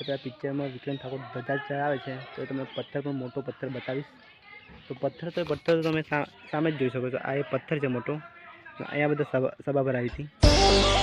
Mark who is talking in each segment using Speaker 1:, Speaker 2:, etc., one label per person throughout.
Speaker 1: પેલા પિક્ચરમાં વિક્રમ ઠાકોર જ ચડાવે છે. તો તમને પથ્થર પણ મોટો પથ્થર બતાવીશ. તો પથ્થર તો પથ્થર તો તમે સામે જ જોઈ શકો છો. આ એ પથ્થર છે મોટો. અહીંયા બધા સભા સભા ભરાવી હતી.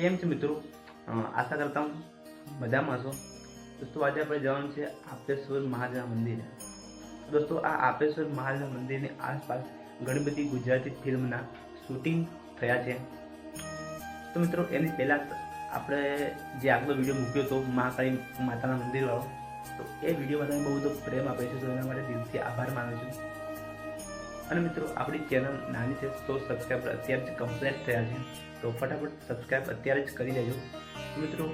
Speaker 1: કેમ છે મિત્રો? આશા કરતા હું મજામાં છો. દોસ્તો, આજે આપણે જવાનું છે આપેશ્વર મહાદેવ મંદિરે. દોસ્તો, આ આપેશ્વર મહાદેવ મંદિરની આસપાસ ઘણી બધી ગુજરાતી ફિલ્મના શૂટિંગ થયા છે. તો મિત્રો, એની પહેલાં આપણે જે આગલો વીડિયો મૂક્યો હતો મહાકાળી માતાના મંદિરવાળો, તો એ વિડીયોમાં તમે બહુ બધો પ્રેમ આપે છે, તો એના માટે દિલથી આભાર માનું છું. અને મિત્રો, આપણી ચેનલ નાની છે તો સબસ્ક્રાઈબર અત્યારે જ કમ્પ્લીટ થયા છે. તો ફટાફટ સબસ્ક્રાઈબ અત્યારે જ કરી દેજો મિત્રો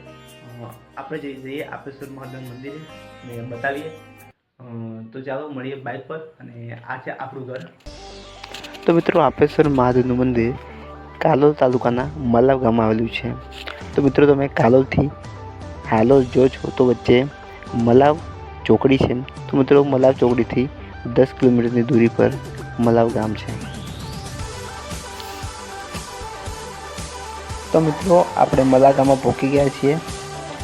Speaker 1: આપણે જઈ જઈએ આપેશ્વર મહાદેવ મંદિરે, ને બતાવીએ. તો ચાલો મળીએ બાઇક પર અને આ છે આપણું ઘર. તો મિત્રો, આપેશ્વર મહાદેવનું મંદિર કાલોલ તાલુકાના મલાવ ગામમાં આવેલું છે. તો મિત્રો, તમે કાલોલથી હાલોલ જો છો તો વચ્ચે મલાવ ચોકડી છે. તો મિત્રો, મલાવ ચોકડીથી દસ કિલોમીટરની દૂરી પર મલાવ ગામ છે. તો મિત્રો, આપણે મલાગામાં પહોંચી ગયા છીએ.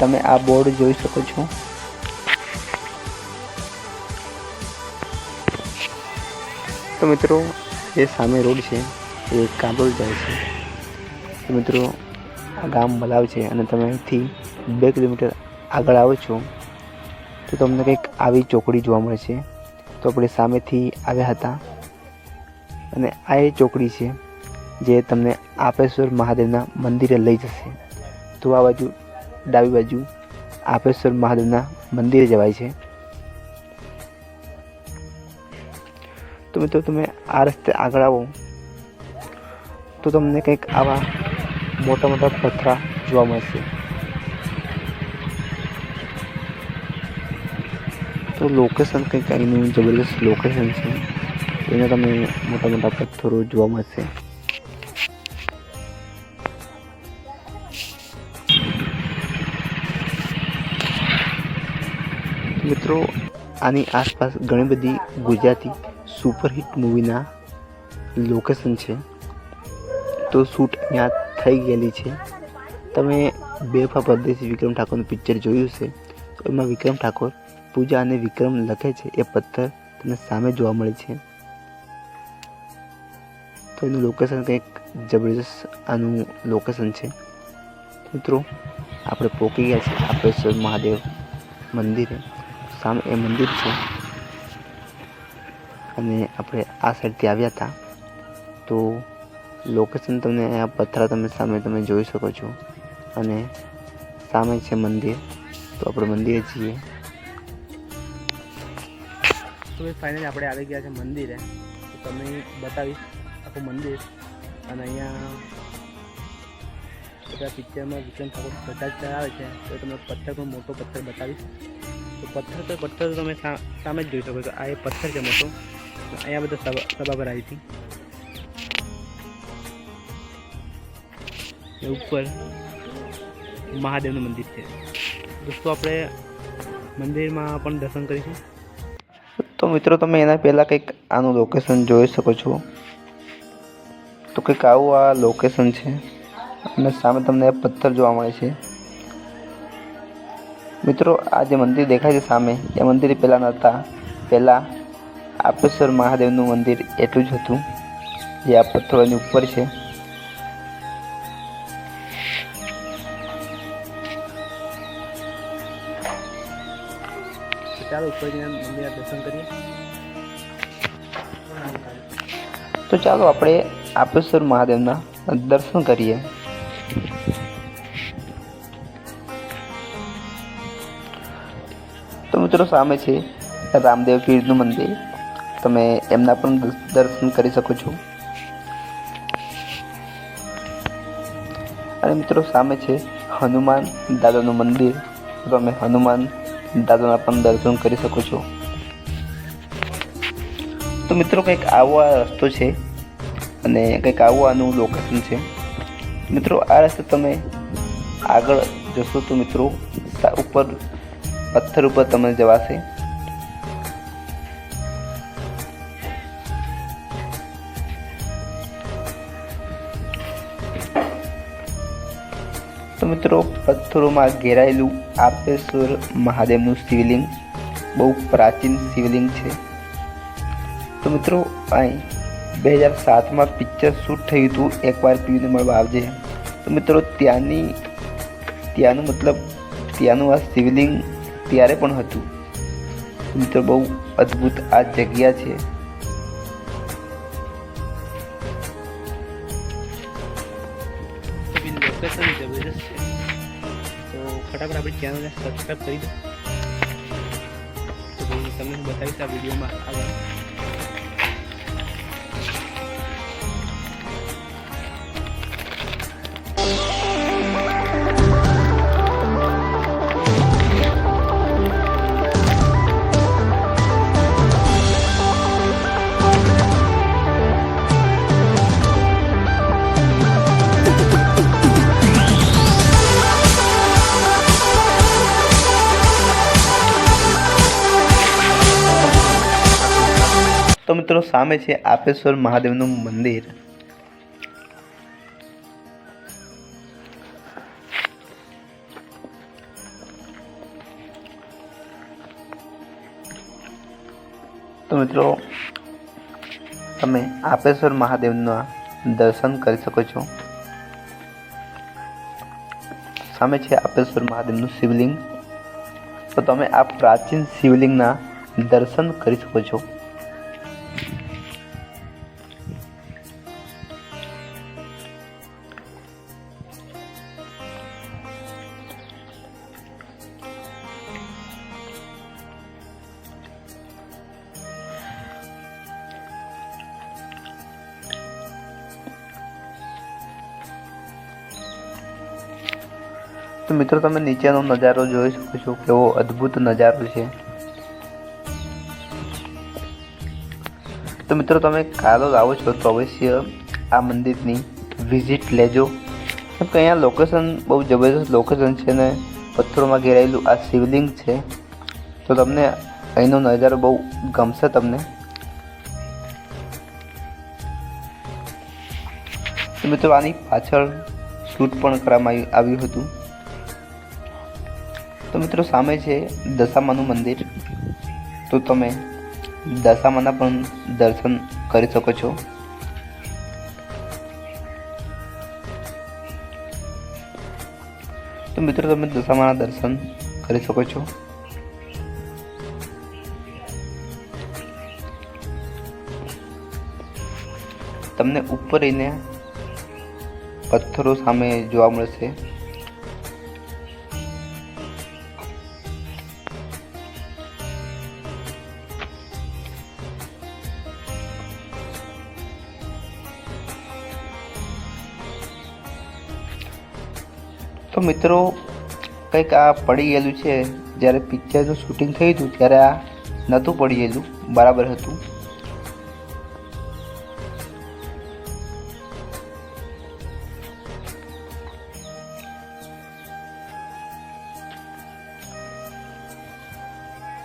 Speaker 1: તમે આ બોર્ડ જોઈ શકો છો. તો મિત્રો જે સામે રોડ છે. એ કાબોલ જાય છે. તો મિત્રો, આ ગામ મલાવ છે અને તમે અહીંથી બે કિલોમીટર આગળ આવો છો, તો તમને કંઈક આવી ચોકડી જોવા મળે છે. તો આપણે સામેથી આવ્યા હતા. અને આ એ ચોકડી છે જે તમને આપેશ્વર મહાદેવના મંદિરે લઈ જશે. તો આ બાજુ, ડાબી બાજુ આપેશ્વર મહાદેવના મંદિરે જવાય છે. તો મિત્રો તમે આ રસ્તે આગળ આવો. તો તમને કંઈક આવા મોટા મોટા પથરા જોવા મળશે. તો લોકેશન કંઈક અહીંનું જબરદસ્ત લોકેશન છે. એમાં તમને મોટા મોટા પથ્થરો જોવા મળશે. મિત્રો, આની આસપાસ ઘણી બધી ગુજરાતી સુપરહિટ મૂવીના લોકેશન છે. તો શૂટ અહીંયા થઈ ગયેલી છે. તમે બેફા પરદેશી વિક્રમ ઠાકોરનું પિક્ચર જોયું છે તો એમાં વિક્રમ ઠાકોર પૂજા અને વિક્રમ લખે છે એ પથ્થર તમને સામે જોવા મળે છે. તો એનું લોકેશન કંઈક જબરજસ્ત આનું લોકેશન છે. મિત્રો, આપણે પહોંચી ગયા છે આપેશ્વર મહાદેવ મંદિરે. સામે એ મંદિર છે. અને આપણે આ સાઈડથી આવ્યા હતા. તો લોકેશન તમને અહીંયા પથરા તમે સામે તમે જોઈ શકો છો. અને સામે છે મંદિર. તો આપણે મંદિરે જઈએ. તો ફાઇનલી આપણે આવી ગયા છે મંદિરે. તો તમને બતાવીશ આખું મંદિર અને અહીંયા બધા પિક્ચરમાં વિક્રમ ઠાકોર ધજા ચડાવે છે તો તમને પથ્થરનો મોટો પથ્થર બતાવીશ તો પથ્થર તો પથ્થર તો તમે સામે જ જોઈ શકો છો આ એ પથ્થર છે મોટો અહીંયા બધા સભા ભરાવી હતી ઉપર મહાદેવનું મંદિર છે દોસ્તો આપણે મંદિરમાં પણ દર્શન કરીશું તો મિત્રો, તમે એના પહેલાં કંઈક આનું લોકેશન જોઈ શકો છો. તો કંઈક આવું આ લોકેશન છે. અને સામે તમને પથ્થર જોવા મળે છે. મિત્રો આ જે મંદિર દેખાય છે સામે એ મંદિર પહેલાં નહોતા પહેલાં આપેશ્વર મહાદેવનું મંદિર એટલું જ હતું જે આ પથ્થરોની ઉપર છે. ચાલો ઉપર જઈને મંદિરના દર્શન કરીએ. તો ચાલો આપણે આપેશ્વર મહાદેવના દર્શન કરીએ. તો મિત્રો સામે છે રામદેવ પીરનું મંદિર. તમે એમના પણ દર્શન કરી શકો છો. અને મિત્રો સામે છે હનુમાન દાદાનું મંદિર. તમે હનુમાન દાદાના પણ દર્શન કરી શકો છો. તો મિત્રો કંઈક આવો આ રસ્તો છે. અને કંઈક આવવાનું લોકેશન છે. મિત્રો, આ રસ્તે તમે આગળ જશો તો મિત્રો ઉપર પથ્થર ઉપર તમને જવાશે. તો મિત્રો, પથ્થરોમાં ઘેરાયેલું આપેશ્વર મહાદેવનું શિવલિંગ બહુ પ્રાચીન શિવલિંગ છે. તો મિત્રો, અહીં બે હજાર સાતમાં પિક્ચર શૂટ થયું હતું. એકવાર પીયુને મળવા આવજે. તો મિત્રો, ત્યાંની, ત્યાંનું મતલબ, ત્યાંનું આ શિવલિંગ ત્યારે પણ હતું. મિત્રો, બહુ અદ્ભુત આ જગ્યા છે. લોકેશન જબરજસ્ત ફટાફટ આપણી ચેનલને સબસ્ક્રાઈબ કરી દો. તો તમને બતાવીશ આ વિડીયોમાં આગળ. તો મિત્રો સામે છે આપેશ્વર મહાદેવનું મંદિર. તો મિત્રો, તમે આપેશ્વર મહાદેવના દર્શન કરી શકો છો. સામે છે આપેશ્વર મહાદેવનું શિવલિંગ. તો તમે આ પ્રાચીન શિવલિંગના દર્શન કરી શકો છો. તો મિત્રો, તમે નીચેનો નજારો જોઈ શકો છો, કેવો અદ્ભુત નજારો છે. તો મિત્રો, તમે કાલો આવો છો તો અવશ્ય આ મંદિરની વિઝિટ લેજો. કેમ કે અહીંયા લોકેશન બહુ જબરદસ્ત લોકેશન છે ને, પથ્થરોમાં ઘેરાયેલું આ શિવલિંગ છે. તો તમને અહીંનો નજારો બહુ ગમશે તમને. મિત્રો, આની પાછળ શૂટ પણ કરવામાં આવી- આવ્યું હતું. તો મિત્રો સામે છે દશામાનું મંદિર. તો તમે દશામાના પણ દર્શન કરી શકો છો. તો મિત્રો તમે દશામાના દર્શન કરી શકો છો. તમને ઉપર રહીને પથ્થરો સામે જોવા મળશે. તો મિત્રો, કંઈક આ પડી ગયેલું છે. જ્યારે પિક્ચરનું શૂટિંગ થયું હતું, ત્યારે આ નહોતું પડી ગયેલું. બરાબર હતું.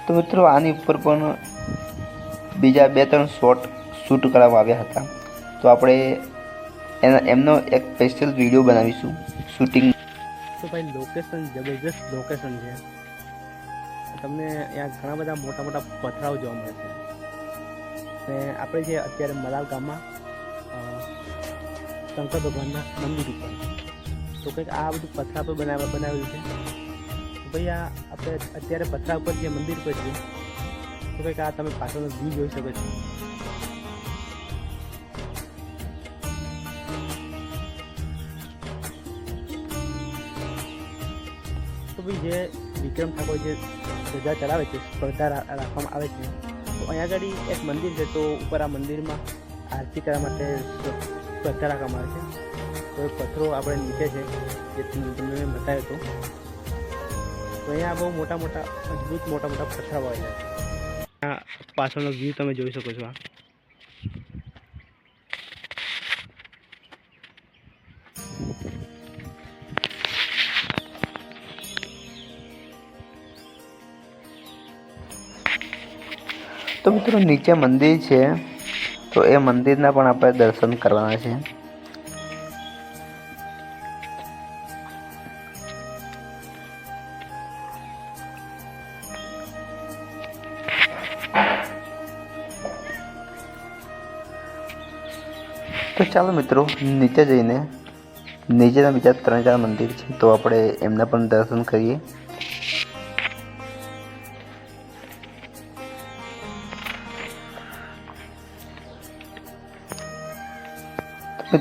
Speaker 1: તો મિત્રો, આની ઉપર પણ બીજા બે ત્રણ શોટ શૂટ કરવામાં આવ્યા હતા. તો આપણે એના એમનો એક સ્પેશિયલ વીડિયો બનાવીશું, શૂટિંગ તો ભાઈ લોકેશન જબરજસ્ત લોકેશન છે. તમને અહીંયા ઘણા બધા મોટા મોટા પથરાઓ જોવા મળે છે. ને આપણે જે અત્યારે મલાલ ગામમાં શંકર ભગવાનના મંદિર ઉપર. તો કંઈક આ બધું પથરા પર બનાવ, બનાવેલું છે. ભાઈ આ આપણે અત્યારે પથરા ઉપર જે મંદિર પર છે તો કંઈક આ તમે પાછળનો વ્યૂ જોઈ શકો છો.
Speaker 2: તો જે વિક્રમ ઠાકોર જે સ્પર્ધા ચલાવે છે સ્પર્ધા રાખવામાં આવે છે. તો અહીંયા આગળ એક મંદિર છે, તો ઉપર આ મંદિરમાં આરતી કરવા માટે સ્પર્ધા રાખવામાં આવે છે. તો એ પથ્થરો આપણે નીચે છે, જે તમને બતાવ્યો હતો. તો અહીંયા બહુ મોટા મોટા અદ્ભુત મોટા મોટા પથ્થરો હોય છે પાછળનો વ્યૂ તમે જોઈ શકો છો આ.
Speaker 1: તો મિત્રો નીચે મંદિર છે, તો એ મંદિરના પણ આપણે દર્શન કરવાના છે. તો ચાલો મિત્રો, નીચે જઈને, નીચેના બીજા ત્રણ ચાર મંદિર છે, તો આપણે એમના પણ દર્શન કરીએ.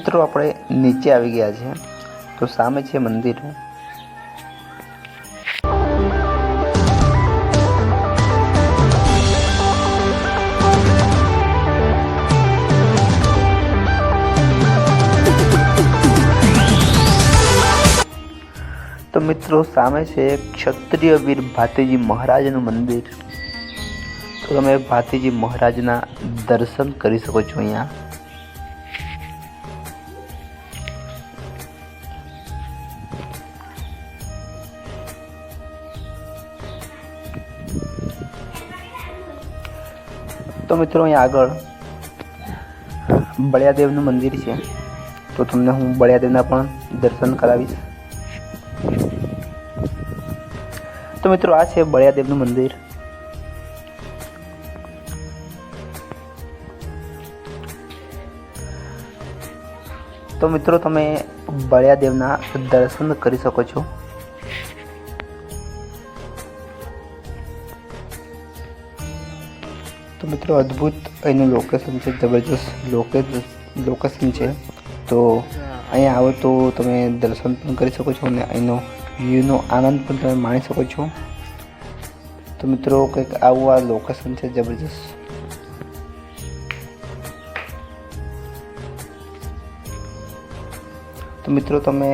Speaker 1: મિત્રો આપણે નીચે આવી ગયા છે. તો સામે છે મંદિર. તો મિત્રો સામે છે ક્ષત્રિય વીર ભાતીજી મહારાજનું મંદિર. તો તમે ભાતીજી મહારાજના દર્શન કરી શકો છો અહીંયા. તો મિત્રો અહીંયા આગળ બળિયાદેવનું મંદિર છે. તો તમને હું બળિયાદેવના પણ દર્શન કરાવીશ. તો મિત્રો આ છે બળિયાદેવનું મંદિર. તો મિત્રો તમે બળિયાદેવના દર્શન કરી શકો છો. તો મિત્રો અદ્ભુત અહીંનું લોકેશન છે, જબરજસ્ત લોકેશન છે. તો અહીંયા આવો તો તમે દર્શન પણ કરી શકો છો અને અહીંનો વ્યૂનો આનંદ પણ તમે માણી શકો છો. તો મિત્રો કંઈક આવું આ લોકેશન છે, જબરજસ્ત. તો મિત્રો તમે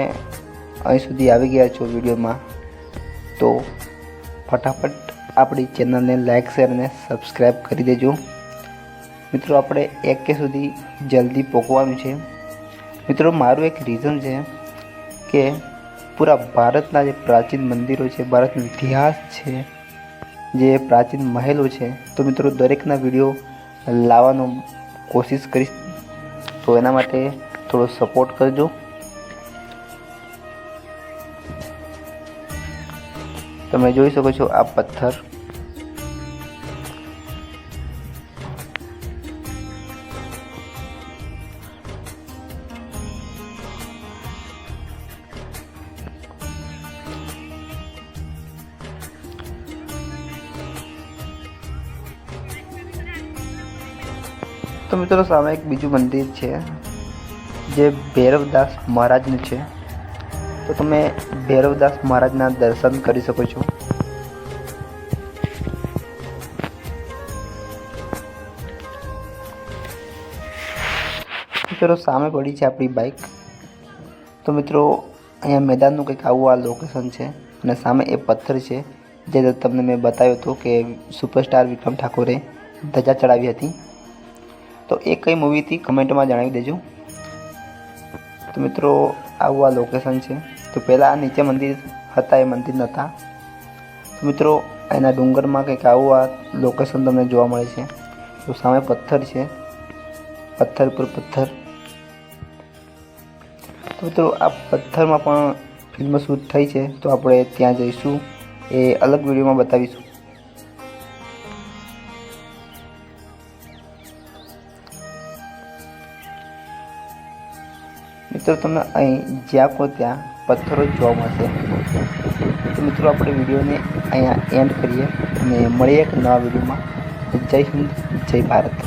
Speaker 1: અહીં સુધી આવી ગયા છો વિડીયોમાં. તો ફટાફટ આપણી ચેનલને લાઇક શેર અને સબસ્ક્રાઈબ કરી દેજો. મિત્રો, આપણે એક કે સુધી જલ્દી પહોંચવાનું છે. મિત્રો, મારું એક રીઝન છે કે પૂરા ભારતના જે પ્રાચીન મંદિરો છે, ભારતનો ઇતિહાસ છે, જે પ્રાચીન મહેલો છે, તો મિત્રો, દરેકના વીડિયો લાવવાનો કોશિશ કરીશ. તો એના માટે થોડો સપોર્ટ કરજો. તમે જોઈ શકો છો આ પથ્થર. તો મિત્રો, સામે એક બીજું મંદિર છે, જે ભૈરવદાસ મહારાજનું છે. તો તમે ભૈરવદાસ મહારાજના દર્શન કરી શકો છો. મિત્રો, સામે પડી છે આપણી બાઇક તો મિત્રો, અહીંયા મેદાનનું કંઈક આવું આ લોકેશન છે અને સામે એ પથ્થર છે. જે તમને મેં બતાવ્યો હતો કે સુપરસ્ટાર વિક્રમ ઠાકોરે ધજા ચડાવી હતી. તો એ કઈ મૂવી હતી કમેન્ટમાં જણાવી દેજો. તો મિત્રો, આવું આ લોકેશન છે. તો પહેલાં આ નીચે મંદિર હતા, એ મંદિર નહોતા. તો મિત્રો, એના ડુંગરમાં કંઈક આવું આ લોકેશન તમને જોવા મળે છે. તો સામે પથ્થર છે. પથ્થર પર પથ્થર. તો મિત્રો, આ પથ્થરમાં પણ ફિલ્મ શૂટ થઈ છે. તો આપણે ત્યાં જઈશું. એ અલગ વિડીયોમાં બતાવીશું. મિત્રો, તમને અહીં જ્યાં કો ત્યાં પથ્થરો જોવા મળશે. તો મિત્રો, આપણે વિડીયોને અહીંયા એન્ડ કરીએ અને મળીએ એક નવા વિડીયોમાં. જય હિન્દ, જય ભારત.